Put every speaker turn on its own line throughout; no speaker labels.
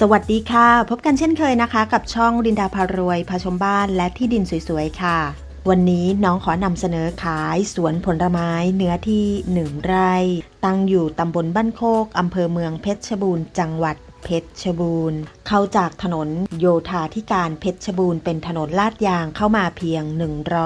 สวัสดีค่ะ พบกันเช่นเคยนะคะ กับช่องดินดาพารวย พาชมบ้านและที่ดินสวยๆ ค่ะ วันนี้น้องขอนำเสนอขายสวนผลไม้เนื้อที่หนึ่งไร่ ตั้งอยู่ตำบลบ้านโคกอำเภอเมืองเพชรบูรณ์จังหวัด เพชรบูรณ์ เข้าจากถนนโยธาธิการเพชรบูรณ์เป็นถนนลาดยางเข้ามาเพียง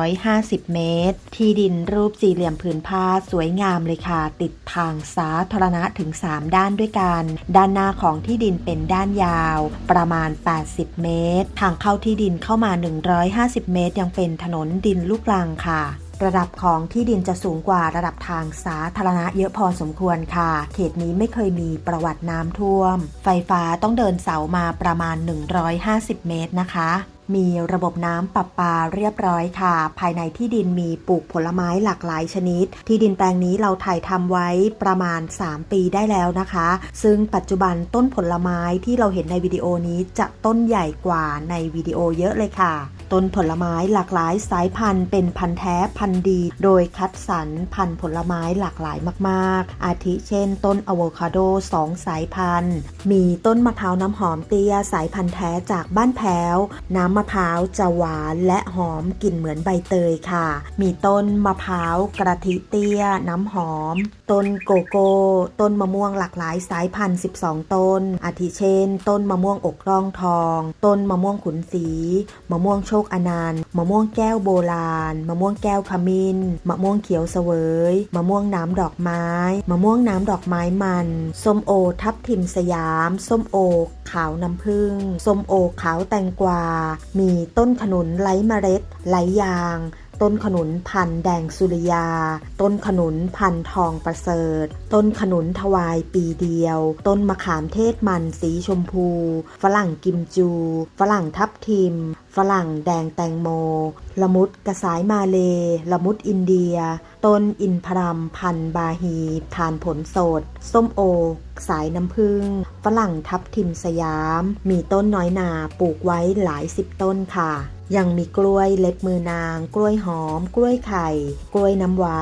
150 เมตร ที่ดินรูปสี่เหลี่ยมผืนผ้าสวยงามเลยค่ะ ติดทางสาธารณะถึง 3 ด้านด้วยกัน ด้านหน้าของที่ดินเป็นด้านยาว ประมาณ 80 เมตร ทางเข้าที่ดินเข้ามา 150 เมตร ยังเป็นถนนดินลูกรังค่ะ ระดับของที่ดินจะสูงกว่าระดับทางสาธารณะเยอะพอสมควรค่ะ เขตนี้ไม่เคยมีประวัติน้ำท่วม ไฟฟ้าต้องเดินเสามาประมาณ 150 เมตรนะคะมีระบบน้ำประปาเรียบร้อยค่ะ ภายในที่ดินมีปลูกผลไม้หลากหลายชนิด ที่ดินแปลงนี้เราถ่ายทำไว้ประมาณ 3 ปีได้แล้วนะคะ ซึ่งปัจจุบันต้นผลไม้ที่เราเห็นในวิดีโอนี้จะต้นใหญ่กว่าในวิดีโอเยอะเลยค่ะ ต้นผลไม้หลากหลายสายพันธุ์เป็นพันธุ์แท้พันธุ์ดี โดยคัดสรรพันธุ์ผลไม้หลากหลายมากๆ อาทิเช่น ต้นอะโวคาโด2สายพันธุ์ มีต้นมะพร้าวน้ำหอมเตี้ยสายพันธุ์แท้จากบ้านแพ้ว น้ำมะพร้าวจะหวานและหอมกลิ่นเหมือนใบเตยค่ะ มีต้นมะพร้าวกระทิเตี้ยน้ำหอม ต้นโกโก้ ต้นมะม่วงหลากหลายสายพันธุ์ 12 ต้น อาทิเช่น ต้นมะม่วงอกร่องทอง ต้นมะม่วงขุนศรีมะม่วงโชคอนันต์ มะม่วงแก้วโบราณ มะม่วงแก้วขมิ้น มะม่วงเขียวเสวย มะม่วงน้ำดอกไม้ มะม่วงน้ำดอกไม้มัน ส้มโอทับทิมสยาม ส้มโอขาวน้ำผึ้ง ส้มโอขาวแตงกวา มีต้นขนุนไร้เมล็ดไร้ยาง ต้นขนุนพันแดงสุริยา ต้นขนุนพันทองประเสริฐ ต้นขนุนถวายปีเดียว ต้นมะขามเทศมันสีชมพู ฝรั่งกิมจู ฝรั่งทับทิม ฝรั่งแดงแตงโม ละมุดกระสายมาเล ละมุดอินเดีย ต้นอินพรัมพันบาฮีทานผลสด ส้มโอ สายน้ำผึ้ง ฝรั่งทับทิมสยาม มีต้นน้อยนาปลูกไว้หลายสิบต้นค่ะ ยังมีกล้วยเล็บมือนาง กล้วยหอม กล้วยไข่ กล้วยน้ำว้า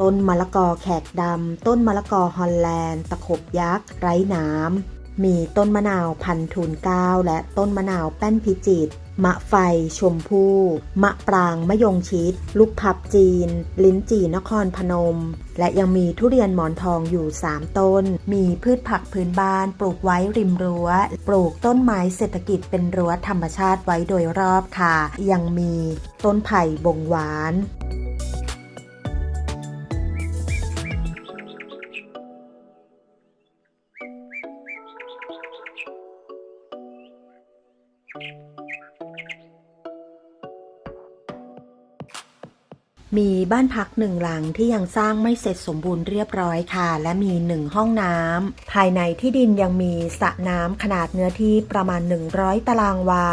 ต้นมะละกอแขกดำ ต้นมะละกอฮอลแลนด์ ตะขบยักษ์ ไร้น้ำมีต้นมะนาวพันทูนเก้าและต้นมะนาวแป้นพิจิตร มะไฟชมพู่มะปรางมะยงชิด ลูกพับจีน ลิ้นจี่นครพนม และยังมีทุเรียนหมอนทองอยู่ 3 ต้น มีพืชผักพื้นบ้าน ปลูกไว้ริมรั้ว ปลูกต้นไม้เศรษฐกิจเป็นรั้วธรรมชาติไว้โดยรอบค่ะ ยังมีต้นไผ่บงหวาน มีบ้านพักหนึ่งหลังที่ยังสร้างไม่เสร็จสมบูรณ์เรียบร้อยค่ะ และมีหนึ่งห้องน้ำภายในที่ดินยังมีสระน้ำขนาดเนื้อที่ประมาณ 100 ตารางวา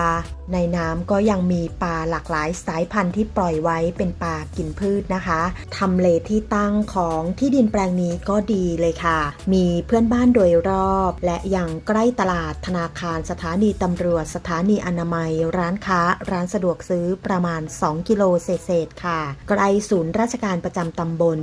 ในน้ำก็ยังมีปลาหลากหลายสายพันธุ์ที่ปล่อยไว้เป็นปลากินพืชนะคะทำเลที่ตั้งของที่ดินแปลงนี้ก็ดีเลยค่ะ มีเพื่อนบ้านโดยรอบ และยังใกล้ตลาดธนาคารสถานีตำรวจ สถานีอนามัย ร้านค้า ร้านสะดวกซื้อประมาณ 2 กิโลเศษๆค่ะใกล้ศูนย์ราชการประจำตำบล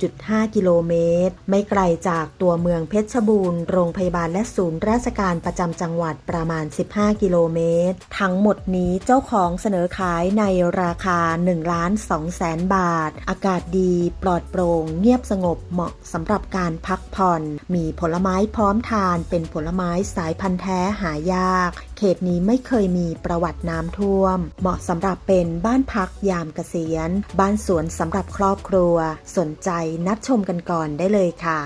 1.5 กิโลเมตร ไม่ไกลจากตัวเมืองเพชรบูรณ์โรงพยาบาลและศูนย์ราชการประจำจังหวัดประมาณ 15 กิโลเมตร ทั้งงหมดนี้เจ้าของเสนอขายในราคา1ล้าน2แสนบาท อากาศดีปลอดโปร่งเงียบสงบเหมาะสำหรับการพักผ่อน มีผลไม้พร้อมทานเป็นผลไม้สายพันธุ์แท้หายาก เขตนี้ไม่เคยมีประวัติน้ำท่วม เหมาะสำหรับเป็นบ้านพักยามเกษียณ บ้านสวนสำหรับครอบครัว สนใจนัดชมกันก่อนได้เลยค่ะ